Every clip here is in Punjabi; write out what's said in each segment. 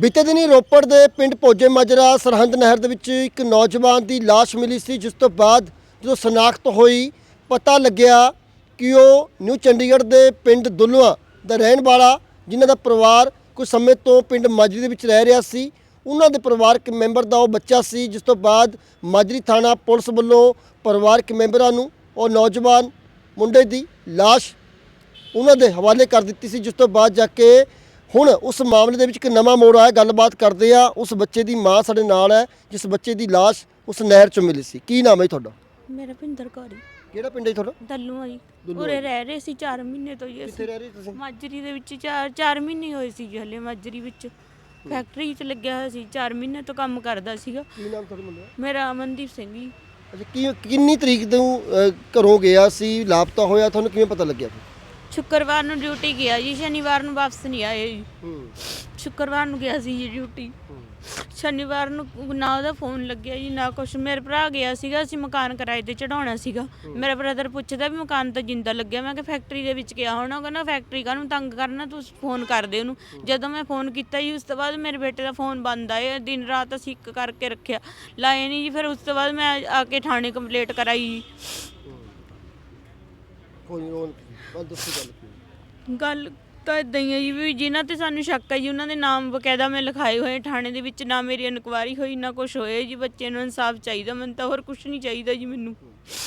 ਬੀਤੇ ਦਿਨੀ ਰੋਪੜ ਦੇ ਪਿੰਡ ਭੋਜੇ ਮਾਜਰਾ ਸਰਹੰਦ ਨਹਿਰ ਦੇ ਵਿੱਚ ਇੱਕ ਨੌਜਵਾਨ ਦੀ ਲਾਸ਼ ਮਿਲੀ ਸੀ, ਜਿਸ ਤੋਂ ਬਾਅਦ ਜਦੋਂ ਸ਼ਨਾਖਤ ਹੋਈ, ਪਤਾ ਲੱਗਿਆ ਕਿ ਉਹ ਨਿਊ ਚੰਡੀਗੜ੍ਹ ਦੇ ਪਿੰਡ ਦੁੱਲਵਾ ਦਾ ਰਹਿਣ ਵਾਲਾ, ਜਿਨ੍ਹਾਂ ਦਾ ਪਰਿਵਾਰ ਕੁਝ ਸਮੇਂ ਤੋਂ ਪਿੰਡ ਮਾਜਰੀ ਦੇ ਵਿੱਚ ਰਹਿ ਰਿਹਾ ਸੀ। ਉਹਨਾਂ ਦੇ ਪਰਿਵਾਰਕ ਮੈਂਬਰ ਦਾ ਉਹ ਬੱਚਾ ਸੀ, ਜਿਸ ਤੋਂ ਬਾਅਦ ਮਾਜਰੀ ਥਾਣਾ ਪੁਲਿਸ ਵੱਲੋਂ ਪਰਿਵਾਰਕ ਮੈਂਬਰਾਂ ਨੂੰ ਉਹ ਨੌਜਵਾਨ ਮੁੰਡੇ ਦੀ ਲਾਸ਼ ਉਹਨਾਂ ਦੇ ਹਵਾਲੇ ਕਰ ਦਿੱਤੀ ਸੀ, ਜਿਸ ਤੋਂ ਬਾਅਦ ਜਾ ਕੇ ਹੁਣ ਉਸ ਮਾਮਲੇ ਦੇ ਵਿੱਚ ਇੱਕ ਨਵਾਂ ਮੋੜ ਆਇਆ ਗੱਲਬਾਤ ਕਰਦੇ ਆ ਉਸ ਬੱਚੇ ਦੀ ਮਾਂ ਸਾਡੇ ਨਾਲ ਹੈ ਜਿਸ ਬੱਚੇ ਦੀ ਲਾਸ਼ ਉਸ ਨਹਿਰ 'ਚੋਂ ਮਿਲੀ ਸੀ। ਕੀ ਨਾਮ ਹੈ ਜੀ ਤੁਹਾਡਾ? ਮੇਰਾ ਭਿੰਦਰ ਕੌਰੀ ਕਿਹੜਾ ਪਿੰਡ ਹੈ ਜੀ ਤੁਹਾਡਾ? ਦੱਲੂ ਆਈ ਦੱਲੂ ਉਰੇ ਰਹਿ ਰਹੇ ਸੀ 4 ਮਹੀਨੇ ਤੋਂ ਹੀ ਕਿੱਥੇ ਅਸੀਂ ਰਹਿ ਰਹੇ ਤੁਸੀਂ? ਮਾਜਰੀ ਦੇ ਵਿੱਚ 4 4 ਮਹੀਨੇ ਹੋਏ ਸੀ ਜੀ ਹਲੇ ਮਾਜਰੀ ਵਿੱਚ। ਫੈਕਟਰੀ 'ਚ ਲੱਗਿਆ ਹੋਇਆ ਸੀ 4 ਮਹੀਨੇ ਤੋਂ ਕੰਮ ਕਰਦਾ ਸੀਗਾ। ਕੀ ਨਾਮ ਤੁਹਾਡੇ ਮੁੰਡੇ? ਮੇਰਾ ਅਮਨਦੀਪ ਸਿੰਘ ਜੀ। ਅੱਛਾ ਕੀ ਕਿੰਨੀ ਤਰੀਕ ਤੋਂ ਅਹ, ਘਰੋਂ ਗਿਆ ਸੀ ਲਾਪਤਾ ਹੋਇਆ ਤੁਹਾਨੂੰ ਕਿਵੇਂ ਪਤਾ ਲੱਗਿਆ? ਫਿਰ ਸ਼ੁੱਕਰਵਾਰ ਨੂੰ ਡਿਊਟੀ ਗਿਆ ਜੀ ਸ਼ਨੀਵਾਰ ਨੂੰ ਵਾਪਸ ਨਹੀਂ ਆਏ ਜੀ। ਹੂੰ। ਸ਼ੁੱਕਰਵਾਰ ਨੂੰ ਗਿਆ ਸੀ ਜੀ ਡਿਊਟੀ ਸ਼ਨੀਵਾਰ ਨੂੰ ਨਾ ਉਹਦਾ ਫੋਨ ਲੱਗਿਆ ਜੀ ਨਾ ਕੁਛ। ਮੇਰੇ ਭਰਾ ਗਿਆ ਸੀਗਾ ਅਸੀਂ ਮਕਾਨ ਕਿਰਾਏ ਤੇ ਚੜਾਉਣਾ ਸੀਗਾ। ਮੇਰਾ ਬ੍ਰਦਰ ਪੁੱਛਦਾ ਵੀ ਮਕਾਨ ਤਾਂ ਜਿੰਦਾ ਲੱਗਿਆ। ਮੈਂ ਕਿ ਫੈਕਟਰੀ ਦੇ ਵਿੱਚ ਗਿਆ ਹੋਣਾ ਕਹਿੰਦਾ ਫੈਕਟਰੀ ਕਾਹਨੂੰ ਤੰਗ ਕਰਨਾ? ਤੂੰ ਫੋਨ ਕਰ ਦੇ ਉਹਨੂੰ। ਜਦੋਂ ਮੈਂ ਫੋਨ ਕੀਤਾ ਜੀ ਉਸ ਤੋਂ ਬਾਅਦ ਮੇਰੇ ਬੇਟੇ ਦਾ ਫੋਨ ਬੰਦ ਆਇਆ। ਦਿਨ ਰਾਤ ਅਸੀਂ ਇੱਕ ਕਰਕੇ ਰੱਖਿਆ। ਲਾਏ ਨਹੀਂ ਜੀ ਫਿਰ ਉਸ ਤੋਂ ਬਾਅਦ ਮੈਂ ਆ ਕੇ ਥਾਣੇ ਕੰਪਲੇਂਟ ਕਰਾਈ ਜੀ। ਕੋਈ ਨਹੀਂ ਰੋਣ ਬਸ ਦੱਸੋ ਗੱਲ ਕੀ ਗੱਲ ਤਾਂ ਇਦਾਂ ਹੀ ਹੈ ਜੀ ਵੀ ਜਿਨ੍ਹਾਂ ਤੇ ਸਾਨੂੰ ਸ਼ੱਕ ਹੈ ਜੀ ਉਹਨਾਂ ਦੇ ਨਾਮ ਬਕਾਇਦਾ ਮੈਂ ਲਿਖਾਏ ਹੋਏ ਥਾਣੇ ਦੇ ਵਿੱਚ ਨਾ ਮੇਰੀ ਇਨਕੁਆਰੀ ਹੋਈ ਨਾ ਕੁਝ ਹੋਇਆ ਜੀ ਬੱਚੇ ਨੂੰ ਇਨਸਾਫ ਚਾਹੀਦਾ ਮੈਨੂੰ ਤਾਂ ਹੋਰ ਕੁਝ ਨਹੀਂ ਚਾਹੀਦਾ ਜੀ ਮੈਨੂੰ।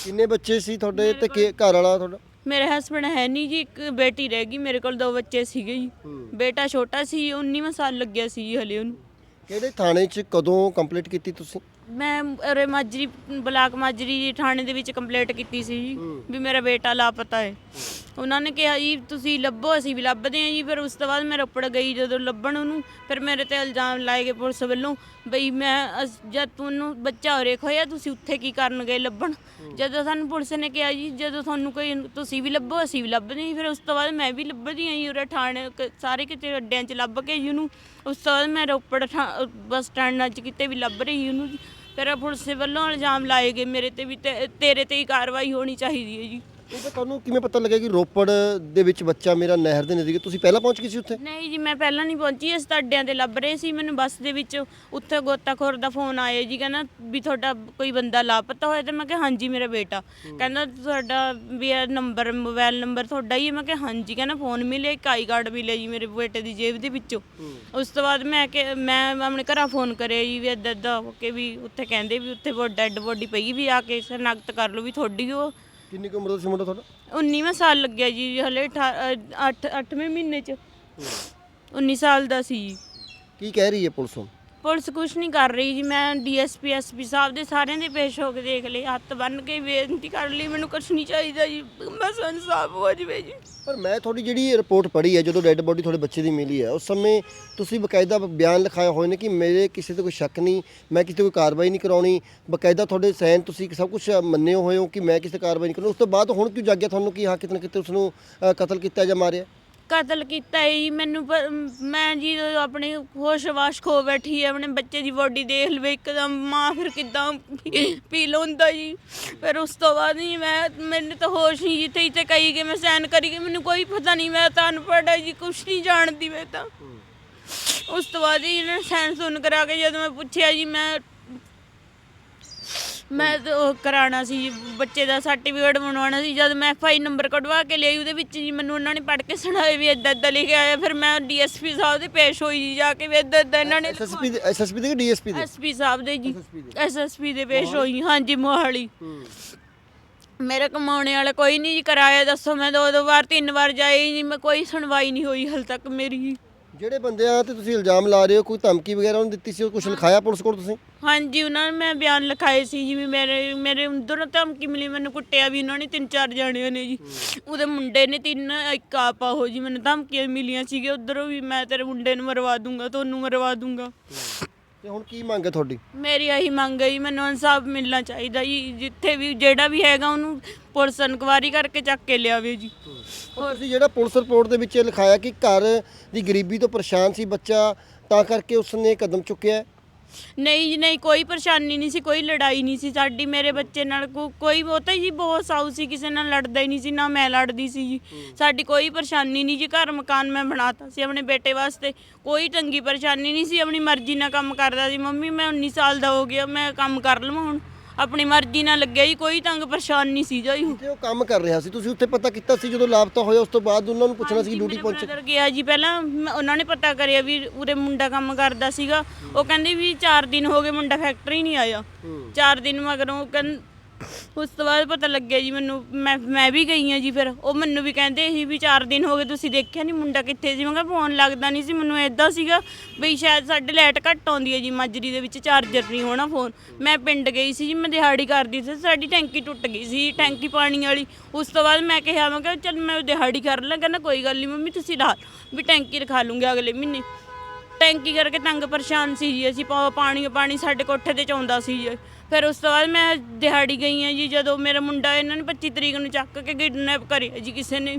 ਕਿੰਨੇ ਬੱਚੇ ਸੀ ਤੁਹਾਡੇ ਤੇ ਕੀ- ਘਰ ਵਾਲਾ ਤੁਹਾਡਾ? ਮੇਰੇ ਹਸਬੰਡ ਹੈ ਨਹੀਂ ਜੀ ਇੱਕ ਬੇਟੀ ਰਹਿ ਗਈ ਮੇਰੇ ਕੋਲ ਦੋ ਬੱਚੇ ਸੀਗੇ ਜੀ। ਹੂੰ। ਬੇਟਾ ਛੋਟਾ ਸੀ 19ਵਾਂ ਸਾਲ ਲੱਗਿਆ ਸੀ ਜੀ ਹਲੇ ਉਹਨੂੰ। ਕਿਹੜੇ ਥਾਣੇ 'ਚ ਕਦੋਂ ਕੰਪਲੀਟ ਕੀਤੀ ਤੁਸੀਂ? ਮੈਂ ਅਰੇ ਮਾਜਰੀ ਬਲਾਕ ਮਾਜਰੀ ਥਾਣੇ ਦੇ ਵਿੱਚ ਕੰਪਲੇਂਟ ਕੀਤੀ ਸੀ ਜੀ ਵੀ ਮੇਰਾ ਬੇਟਾ ਲਾਪਤਾ ਹੈ। ਉਹਨਾਂ ਨੇ ਕਿਹਾ ਜੀ ਤੁਸੀਂ ਲੱਭੋ ਅਸੀਂ ਵੀ ਲੱਭਦੇ ਹਾਂ ਜੀ। ਫਿਰ ਉਸ ਤੋਂ ਬਾਅਦ ਮੈਂ ਰੋਪੜ ਗਈ ਜਦੋਂ ਲੱਭਣ ਉਹਨੂੰ। ਫਿਰ ਮੇਰੇ ਤੇ ਇਲਜ਼ਾਮ ਲਾਏ ਗਏ ਪੁਲਿਸ ਵੱਲੋਂ ਬਈ ਮੈਂ ਅਸ- ਜਦ ਤੁਹਾਨੂੰ ਬੱਚਾ ਹੋਰੇ ਖੋਇਆ ਤੁਸੀਂ ਉੱਥੇ ਕੀ ਕਰਨ ਗਏ ਲੱਭਣ ਜਦੋਂ ਸਾਨੂੰ ਪੁਲਿਸ ਨੇ ਕਿਹਾ ਜੀ ਜਦੋਂ ਤੁਹਾਨੂੰ ਕੋਈ ਤੁਸੀਂ ਵੀ ਲੱਭੋ ਅਸੀਂ ਵੀ ਲੱਭਦੇ ਹਾਂ। ਜੀ। ਫਿਰ ਉਸ ਤੋਂ ਬਾਅਦ ਮੈਂ ਵੀ ਲੱਭਦੀ ਹਾਂ ਜੀ ਉਰੇ ਥਾਣੇ ਕ- ਸਾਰੇ ਕਿਤੇ ਅੱਡਿਆਂ 'ਚ ਲੱਭ ਕੇ ਜੀ ਉਹਨੂੰ। ਉਸ ਤੋਂ ਬਾਅਦ ਮੈਂ ਰੋਪੜ ਥਾ- ਬੱਸ ਸਟੈਂਡ 'ਚ ਕਿਤੇ ਵੀ ਲੱਭ ਰਹੀ ਉਹਨੂੰ। ਜੀ ਫਿਰ ਪੁਲਿਸ ਵੱਲੋਂ ਇਲਜ਼ਾਮ ਲਾਏ ਗਏ, ਮੇਰੇ ਤੇ ਵੀ ਤੇ- ਤੇਰੇ ਤੇ ਹੀ ਕਾਰਵਾਈ ਹੋਣੀ ਚਾਹੀਦੀ ਹੈ ਜੀ। ਇਹ ਤਾਂ ਤੁਹਾਨੂੰ ਕਿਵੇਂ ਪਤਾ ਲੱਗਿਆ ਕਿ ਰੋਪੜ ਦੇ ਵਿੱਚ ਬੱਚਾ ਮੇਰਾ ਨਹਿਰ ਦੇ ਨਜ਼ਦੀਕ ਤੁਸੀਂ ਪਹਿਲਾਂ ਪਹੁੰਚ ਗਏ ਸੀ ਉੱਥੇ? ਨਹੀਂ ਜੀ ਮੈਂ ਪਹਿਲਾਂ ਨਹੀਂ ਪਹੁੰਚੀ ਅਸੀਂ ਤਾਂ ਅੱਡਿਆਂ ਤੇ ਲੱਭ ਰਹੇ ਸੀ। ਮੈਨੂੰ ਬੱਸ ਦੇ ਵਿੱਚ ਉੱਥੇ ਗੋਤਾਖੋਰ ਦਾ ਫੋਨ ਆਇਆ ਜੀ ਕਹਿੰਦਾ ਵੀ ਤੁਹਾਡਾ ਕੋਈ ਬੰਦਾ ਲਾਪਤਾ ਹੋਇਆ ਤੇ ਮੈਂ ਕਿਹਾ ਹਾਂਜੀ ਮੇਰਾ ਬੇਟਾ। ਕਹਿੰਦਾ ਤੁਹਾਡਾ ਵੀ ਇਹ ਨੰਬਰ ਮੋਬਾਈਲ ਨੰਬਰ ਤੁਹਾਡਾ ਹੀ ਹੈ? ਮੈਂ ਕਿਹਾ ਹਾਂਜੀ ਕਹਿੰਦਾ ਫੋਨ ਮਿਲਿਆ ਇੱਕ ਆਈ ਕਾਰਡ ਮਿਲਿਆ ਜੀ ਮੇਰੇ ਬੇਟੇ ਦੀ ਜੇਬ ਦੇ ਵਿੱਚੋਂ। ਉਸ ਤੋਂ ਬਾਅਦ ਮੈਂ ਕਿ ਮੈਂ ਆਪਣੇ ਘਰਾਂ ਫੋਨ ਕਰਿਆ ਜੀ ਵੀ ਇੱਦਾਂ ਇੱਦਾਂ ਹੋ ਕੇ ਵੀ ਉੱਥੇ ਕਹਿੰਦੇ ਵੀ ਉੱਥੇ ਡੈੱਡ ਬੋਡੀ ਪਈ ਵੀ ਆ ਕੇ ਸ਼ਨਾਖਤ ਕਰ ਲਓ ਵੀ ਤੁਹਾਡੀ ਉਹ। ਕਿੰਨੀ ਕੁ ਉਮਰ ਦਾ ਸੀ ਮੁੰਡਾ ਤੁਹਾਡਾ? 19ਵਾਂ ਸਾਲ ਲੱਗਿਆ ਜੀ ਹਲੇ 8 8ਵੇਂ ਮਹੀਨੇ ਚ। 19 ਸਾਲ ਦਾ ਸੀ ਜੀ। ਕੀ ਕਹਿ ਰਹੀ ਹੈ ਪੁਲਿਸ ਹੁਣ? ਪੁਲਿਸ ਕੁਝ ਨਹੀਂ ਕਰ ਰਹੀ ਜੀ ਮੈਂ ਡੀਐਸਪੀ ਐਸਪੀ ਸਾਹਿਬ ਦੇ ਸਾਰਿਆਂ ਦੇ ਪੇਸ਼ ਹੋ ਕੇ ਦੇਖ ਲਈ ਹੱਥ ਬੰਨ ਕੇ ਬੇਨਤੀ ਕਰ ਲਈ ਮੈਨੂੰ ਕੁਝ ਨਹੀਂ ਚਾਹੀਦਾ ਜੀ ਬਸ ਇਨਸਾਫ ਹੋ ਜਵੇ ਜੀ। ਪਰ ਮੈਂ ਤੁਹਾਡੀ ਜਿਹੜੀ ਰਿਪੋਰਟ ਪੜ੍ਹੀ ਹੈ ਜਦੋਂ ਡੈੱਡ ਬੋਡੀ ਤੁਹਾਡੇ ਬੱਚੇ ਦੀ ਮਿਲੀ ਹੈ ਉਸ ਸਮੇਂ ਤੁਸੀਂ ਬਕਾਇਦਾ ਬਿਆਨ ਲਿਖਾਏ ਹੋਏ ਨੇ ਕਿ ਮੇਰੇ ਕਿਸੇ ਤੇ ਕੋਈ ਸ਼ੱਕ ਨਹੀਂ ਮੈਂ ਕਿਸੇ ਤੇ ਕੋਈ ਕਾਰਵਾਈ ਨਹੀਂ ਕਰਾਉਣੀ ਬਕਾਇਦਾ ਤੁਹਾਡੇ ਸੈਨ ਤੁਸੀਂ ਸਭ ਕੁਝ ਮੰਨੇ ਹੋਏ ਹੋ ਕਿ ਮੈਂ ਕਿਸੇ ਤੇ ਕਾਰਵਾਈ ਨਹੀਂ ਕਰਾਉਣੀ ਉਸ ਤੋਂ ਬਾਅਦ ਹੁਣ ਕਿਉਂ ਜਾਗਿਆ ਤੁਹਾਨੂੰ ਕਿ ਹਾਂ ਕਿਤੇ ਨਾ ਕਿਤੇ ਉਸ ਨੂੰ ਅ, ਕਤਲ ਕੀਤਾ ਜਾਂ ਮਾਰਿਆ? ਕਤਲ ਕੀਤਾ ਹੈ ਜੀ ਮੈਨੂੰ ਪ- ਮੈਂ ਜੀ ਆਪਣੀ ਹੋਸ਼-ਵਾਸ਼ ਖੋ ਬੈਠੀ ਹੈ ਆਪਣੇ ਬੱਚੇ ਦੀ ਬੋਡੀ ਦੇਖ ਲਵੇ ਇੱਕਦਮ ਮਾਂ ਫਿਰ ਕਿਦਾਂ ਪੀ ਲਾਉਂਦਾ ਜੀ। ਫਿਰ ਉਸ ਤੋਂ ਬਾਅਦ ਹੀ ਮੈਂ ਮੈਨੂੰ ਤਾਂ ਹੋਸ਼ ਨਹੀਂ ਜਿੱਥੇ ਇੱਥੇ ਕਹੀ ਕਿ ਮੈਂ ਸੈਨ ਕਰੀ ਕਿ ਮੈਨੂੰ ਕੋਈ ਪਤਾ ਨਹੀਂ ਮੈਂ ਤਾਂ ਅਨਪੜ੍ਹ ਹਾਂ ਜੀ ਕੁਛ ਨਹੀਂ ਜਾਣਦੀ ਮੈਂ ਤਾਂ। ਉਸ ਤੋਂ ਬਾਅਦ ਹੀ ਇਹਨੇ ਸੈਨ ਸੁਣ ਕਰਾ ਕੇ ਜਦੋਂ ਮੈਂ ਪੁੱਛਿਆ ਜੀ ਮੈਂ ਮੈਂ ਤਾਂ ਉਹ ਕਰਾਉਣਾ ਸੀ ਬੱਚੇ ਦਾ ਸਰਟੀਫਿਕੇਟ ਬਣਵਾਉਣਾ ਸੀ ਜਦ ਮੈਂ ਐਫਆਈ ਨੰਬਰ ਕਢਵਾ ਕੇ ਲਈ ਉਹਦੇ ਵਿੱਚ ਜੀ ਮੈਨੂੰ ਉਹਨਾਂ ਨੇ ਪੜ੍ਹ ਕੇ ਸੁਣਾਏ ਵੀ ਇਦਾਂ ਇਦਾਂ ਲਿਖਿਆ ਆਇਆ ਫਿਰ ਮੈਂ ਡੀਐਸਪੀ ਸਾਹਿਬ ਦੇ ਪੇਸ਼ ਹੋਈ ਜੀ ਜਾ ਕੇ ਵੀ ਇਦਾਂ ਇਦਾਂ ਇਹਨਾਂ ਨੇ ਐਸਐਸਪੀ ਦੇ ਐਸਐਸਪੀ ਦੇ ਕਿ ਡੀਐਸਪੀ ਦੇ? ਐਸਪੀ ਸਾਹਿਬ ਦੇ ਜੀ। ਐਸਐਸਪੀ ਦੇ। ਪੇਸ਼ ਹੋਈ ਹਾਂਜੀ ਮੋਹਾਲੀ। ਮੇਰੇ ਕਮਾਉਣੇ ਵਾਲਾ ਕੋਈ ਨਹੀਂ ਜੀ ਕਰਾਇਆ ਦੱਸੋ ਮੈਂ ਦੋ ਦੋ ਵਾਰ ਤਿੰਨ ਵਾਰ ਜਾਈ ਜੀ ਮੈਂ ਕੋਈ ਸੁਣਵਾਈ ਨਹੀਂ ਹੋਈ ਹਲ ਤੱਕ ਮੇਰੀ। ਜਿਹੜੇ ਬੰਦਿਆਂ ਤੇ ਤੁਸੀਂ ਇਲਜ਼ਾਮ ਲਾ ਰਹੇ ਹੋ ਕੋਈ ਧਮਕੀ ਵਗੈਰਾ ਉਹਨੂੰ ਦਿੱਤੀ ਸੀ ਉਹ ਕੁਝ ਲਿਖਾਇਆ ਪੁਲਿਸ ਕੋਲ ਤੁਸੀਂ? ਹਾਂਜੀ ਉਹਨਾਂ ਨੇ ਮੈਂ ਬਿਆਨ ਲਿਖਾਏ ਸੀ ਜੀ ਵੀ ਮੇਰੇ ਮੇਰੇ ਅੰਦਰੋਂ ਧਮਕੀ ਮਿਲੀ ਮੈਨੂੰ ਕੁੱਟਿਆ ਵੀ ਉਹਨਾਂ ਨੇ ਤਿੰਨ ਚਾਰ ਜਾਣਿਆਂ ਨੇ ਜੀ। ਉਹਦੇ ਮੁੰਡੇ ਨੇ ਤਿੰਨ ਇੱਕ ਆਪਾ ਹੋ ਜੀ ਮੈਨੂੰ ਧਮਕੀਆਂ ਮਿਲੀਆਂ ਸੀਗੇ ਉਧਰੋਂ ਵੀ ਮੈਂ ਤੇਰੇ ਮੁੰਡੇ ਨੂੰ ਮਰਵਾ ਦੂੰਗਾ ਤੁਹਾਨੂੰ ਮਰਵਾ ਦੂੰਗਾ। ਤੇ ਹੁਣ ਕੀ ਮੰਗ ਹੈ ਤੁਹਾਡੀ ਮੇਰੀ ਇਹੀ ਮੰਗ ਹੈ ਜੀ ਮੈਨੂੰ ਇਨਸਾਫ ਮਿਲਣਾ ਚਾਹੀਦਾ ਜੀ ਜਿੱਥੇ ਵੀ ਜਿਹੜਾ ਵੀ ਹੈਗਾ ਉਹਨੂੰ ਪੁਲਿਸ ਇਨਕੁਆਰੀ ਕਰਕੇ ਚੱਕ ਕੇ ਲਿਆਵੇ ਜੀ ਔਰ ਤੁਸੀਂ ਜਿਹੜਾ ਪੁਲਿਸ ਰਿਪੋਰਟ ਦੇ ਵਿੱਚ ਇਹ ਲਿਖਾਇਆ ਕਿ ਘਰ ਦੀ ਗਰੀਬੀ ਤੋਂ ਪਰੇਸ਼ਾਨ ਸੀ ਬੱਚਾ ਤਾਂ ਕਰਕੇ ਉਸਨੇ ਕਦਮ ਚੁੱਕਿਆ ਹੈ। ਨਹੀਂ ਜੀ ਨਹੀਂ ਕੋਈ ਪਰੇਸ਼ਾਨੀ ਨਹੀਂ ਸੀ ਕੋਈ ਲੜਾਈ ਨਹੀਂ ਸੀ। ਸਾਡੀ ਮੇਰੇ ਬੱਚੇ ਨਾਲ ਕੋ- ਕੋਈ ਉਹ ਤਾਂ ਜੀ ਬਹੁਤ ਸਾਊ ਸੀ ਕਿਸੇ ਨਾਲ ਲੜਦਾ ਹੀ ਨਹੀਂ ਸੀ ਨਾ ਮੈਂ ਲੜਦੀ ਸੀ ਜੀ। ਸਾਡੀ ਕੋਈ ਪਰੇਸ਼ਾਨੀ ਨਹੀਂ ਜੀ ਘਰ ਮਕਾਨ ਮੈਂ ਬਣਾਤਾ ਸੀ ਆਪਣੇ ਬੇਟੇ ਵਾਸਤੇ। ਕੋਈ ਤੰਗੀ ਪਰੇਸ਼ਾਨੀ ਨਹੀਂ ਸੀ ਆਪਣੀ ਮਰਜ਼ੀ ਨਾਲ ਕੰਮ ਕਰਦਾ ਸੀ। ਮੰਮੀ ਮੈਂ 19 ਸਾਲ ਦਾ ਹੋ ਗਿਆ ਮੈਂ ਕੰਮ ਕਰ ਲਵਾਂ ਹੁਣ। ਆਪਣੀ ਮਰਜ਼ੀ ਨਾਲ ਲੱਗਿਆ ਜੀ ਕੋਈ ਤੰਗ ਪਰੇਸ਼ਾਨ ਨਹੀਂ ਸੀ ਜੀ ਤੇ ਉਹ ਕੰਮ ਕਰ ਰਿਹਾ ਸੀ ਤੁਸੀਂ ਉੱਥੇ ਪਤਾ ਕੀਤਾ ਸੀ ਜਦੋਂ ਲਾਪਤਾ ਹੋਇਆ ਉਸ ਤੋਂ ਬਾਅਦ ਉਹਨਾਂ ਨੂੰ ਪੁੱਛਣਾ ਸੀ ਡਿਊਟੀ ਪਹੁੰਚੇ brother ਗਿਆ ਜੀ ਪਹਿਲਾਂ ਮੈਂ- ਉਹਨਾਂ ਨੇ ਪਤਾ ਕਰਿਆ ਵੀ ਉਰੇ ਮੁੰਡਾ ਕੰਮ ਕਰਦਾ ਸੀਗਾ। ਉਹ ਕਹਿੰਦੇ ਵੀ 4 ਦਿਨ ਹੋ ਗਏ ਮੁੰਡਾ ਫੈਕਟਰੀ ਨਹੀਂ ਆਇਆ। 4 ਦਿਨ ਮਗਰੋਂ ਕਹਿੰ ਉਸ ਤੋਂ ਬਾਅਦ ਪਤਾ ਲੱਗਿਆ ਜੀ ਮੈਨੂੰ, ਮੈਂ ਮੈਂ ਵੀ ਗਈ ਆ ਜੀ ਫਿਰ। ਉਹ ਮੈਨੂੰ ਵੀ ਕਹਿੰਦੇ ਸੀ ਵੀ 4 ਦਿਨ ਹੋ ਗਏ ਤੁਸੀਂ ਦੇਖਿਆ ਨਹੀਂ ਮੁੰਡਾ ਕਿੱਥੇ ਸੀ? ਮੈਂ ਕਿਹਾ ਫੋਨ ਲੱਗਦਾ ਨਹੀਂ ਸੀ, ਮੈਨੂੰ ਐਦਾਂ ਸੀਗਾ ਵੀ ਸ਼ਾਇਦ ਸਾਡੇ ਲਾਈਟ ਘੱਟ ਆਉਂਦੀ ਹੈ ਜੀ, ਮਾਜਰੀ ਦੇ ਵਿੱਚ ਚਾਰਜਰ ਨਹੀਂ ਹੋਣਾ ਫੋਨ ਮੈਂ ਪਿੰਡ ਗਈ ਸੀ ਜੀ, ਮੈਂ ਦਿਹਾੜੀ ਕਰਦੀ ਸੀ, ਸਾਡੀ ਟੈਂਕੀ ਟੁੱਟ ਗਈ ਸੀ, ਟੈਂਕੀ ਪਾਣੀ ਵਾਲੀ। ਉਸ ਤੋਂ ਬਾਅਦ ਮੈਂ ਕਿਹਾ ਮੈਂ ਕਿਹਾ ਚੱਲ ਮੈਂ ਦਿਹਾੜੀ ਕਰ ਲਾਂ ਕਹਿੰਦਾ ਕੋਈ ਗੱਲ ਨਹੀਂ ਮੰਮੀ ਤੁਸੀਂ ਰਾਹ ਵੀ ਟੈਂਕੀ ਰਖਾ ਲੂੰਗੇ ਅਗਲੇ ਮਹੀਨੇ। ਟੈਂਕੀ ਕਰਕੇ ਤੰਗ ਪਰੇਸ਼ਾਨ ਸੀ ਜੀ। ਅਸੀਂ ਪਾ- ਪਾਣੀ ਪਾਣੀ ਸਾਡੇ ਕੋਠੇ ਤੇ ਚੌਂਦਾ ਸੀ ਜੀ। ਫਿਰ ਉਸ ਤੋਂ ਬਾਅਦ ਮੈਂ ਦਿਹਾੜੀ ਗਈ ਹਾਂ ਜੀ। ਜਦੋਂ ਮੇਰਾ ਮੁੰਡਾ ਇਹਨਾਂ ਨੇ 25 ਤਰੀਕ ਨੂੰ ਚੱਕ ਕੇ ਕਿਡਨੈਪ ਕਰਿਆ ਜੀ ਕਿਸੇ ਨੇ।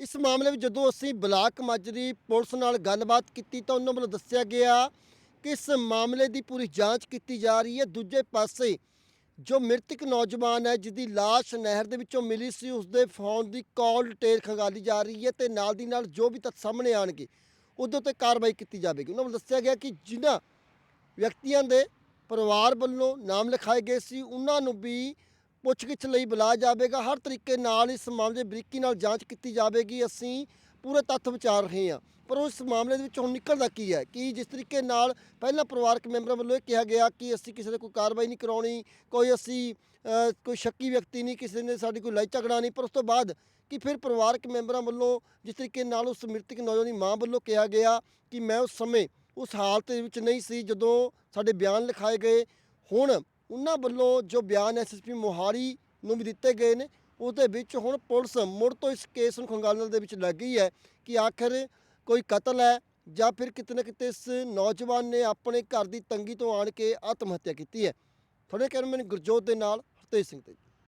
ਇਸ ਮਾਮਲੇ ਵਿੱਚ ਜਦੋਂ ਅਸੀਂ ਬਲਾਕ ਮਾਜਰੀ ਪੁਲਿਸ ਨਾਲ ਗੱਲਬਾਤ ਕੀਤੀ ਤਾਂ ਉਹਨਾਂ ਵੱਲੋਂ ਦੱਸਿਆ ਗਿਆ ਕਿ ਇਸ ਮਾਮਲੇ ਦੀ ਪੂਰੀ ਜਾਂਚ ਕੀਤੀ ਜਾ ਰਹੀ ਹੈ। ਦੂਜੇ ਪਾਸੇ ਜੋ ਮ੍ਰਿਤਕ ਨੌਜਵਾਨ ਹੈ, ਜਿਹਦੀ ਲਾਸ਼ ਨਹਿਰ ਦੇ ਵਿੱਚੋਂ ਮਿਲੀ ਸੀ ਉਸ ਦੇ ਫੋਨ ਦੀ ਕਾਲ ਡਿਟੇਲ ਖੰਗਾਲੀ ਜਾ ਰਹੀ ਹੈ ਤੇ ਨਾਲ ਦੀ ਨਾਲ ਜੋ ਵੀ ਤੱਥ ਸਾਹਮਣੇ ਆਣਗੇ ਉਹਦੇ ਉੱਤੇ ਕਾਰਵਾਈ ਕੀਤੀ ਜਾਵੇਗੀ। ਉਹਨਾਂ ਵੱਲੋਂ ਦੱਸਿਆ ਗਿਆ ਕਿ ਜਿਨ੍ਹਾਂ ਵਿਅਕਤੀਆਂ ਦੇ ਪਰਿਵਾਰ ਵੱਲੋਂ ਨਾਮ ਲਿਖਾਏ ਗਏ ਸੀ, ਉਹਨਾਂ ਨੂੰ ਵੀ ਪੁੱਛਗਿੱਛ ਲਈ ਬੁਲਾਇਆ ਜਾਵੇਗਾ। ਹਰ ਤਰੀਕੇ ਨਾਲ ਇਸ ਮਾਮਲੇ ਬਰੀਕੀ ਨਾਲ ਜਾਂਚ ਕੀਤੀ ਜਾਵੇਗੀ। ਅਸੀਂ ਪੂਰੇ ਤੱਥ ਵਿਚਾਰ ਰਹੇ ਹਾਂ। ਪਰ ਉਸ ਮਾਮਲੇ ਦੇ ਵਿੱਚ ਹੁਣ ਨਿਕਲਦਾ ਕੀ ਹੈ? ਕਿ ਜਿਸ ਤਰੀਕੇ ਨਾਲ ਪਹਿਲਾਂ ਪਰਿਵਾਰਕ ਮੈਂਬਰਾਂ ਵੱਲੋਂ ਇਹ ਕਿਹਾ ਗਿਆ ਕਿ ਅਸੀਂ ਕਿਸੇ ਦੇ ਕੋਈ ਕਾਰਵਾਈ ਨਹੀਂ ਕਰਾਉਣੀ, ਕੋਈ ਅਸੀਂ ਕੋਈ ਸ਼ੱਕੀ ਵਿਅਕਤੀ ਨਹੀਂ, ਕਿਸੇ ਨੇ ਸਾਡੀ ਕੋਈ ਲੜਾਈ ਝਗੜਾ ਨਹੀਂ, ਪਰ ਉਸ ਤੋਂ ਬਾਅਦ ਕਿ ਫਿਰ ਪਰਿਵਾਰਕ ਮੈਂਬਰਾਂ ਵੱਲੋਂ ਜਿਸ ਤਰੀਕੇ ਨਾਲ ਉਸ ਮ੍ਰਿਤਕ ਨੌਜਵਾਨ ਦੀ ਮਾਂ ਵੱਲੋਂ ਕਿਹਾ ਗਿਆ ਕਿ ਮੈਂ ਉਸ ਸਮੇਂ ਉਸ ਹਾਲਤ ਵਿੱਚ ਨਹੀਂ ਸੀ ਜਦੋਂ ਸਾਡੇ ਬਿਆਨ ਲਿਖਾਏ ਗਏ। ਹੁਣ ਉਹਨਾਂ ਵੱਲੋਂ ਜੋ ਬਿਆਨ ਐਸਐਸਪੀ ਮੋਹਾਲੀ ਨੂੰ ਵੀ ਦਿੱਤੇ ਗਏ ਨੇ ਉਹਦੇ ਵਿੱਚ ਹੁਣ ਪੁਲਿਸ ਮੁੜ ਤੋਂ ਇਸ ਕੇਸ ਨੂੰ ਖੰਗਾਲਣ ਦੇ ਵਿੱਚ ਲੱਗ ਗਈ ਹੈ ਕਿ ਆਖਰ ਕੋਈ ਕਤਲ ਹੈ ਜਾਂ ਫਿਰ ਕਿਤੇ ਨਾ ਕਿਤੇ ਇਸ ਨੌਜਵਾਨ ਨੇ ਆਪਣੇ ਘਰ ਦੀ ਤੰਗੀ ਤੋਂ ਆਣ ਕੇ ਆਤਮ ਹੱਤਿਆ ਕੀਤੀ ਹੈ। ਤੁਹਾਡੇ ਕੈਮਰਾਮੈਨ ਗੁਰਜੋਤ ਦੇ ਨਾਲ ਹਰਤੇਜ ਸਿੰਘ ਤੇ।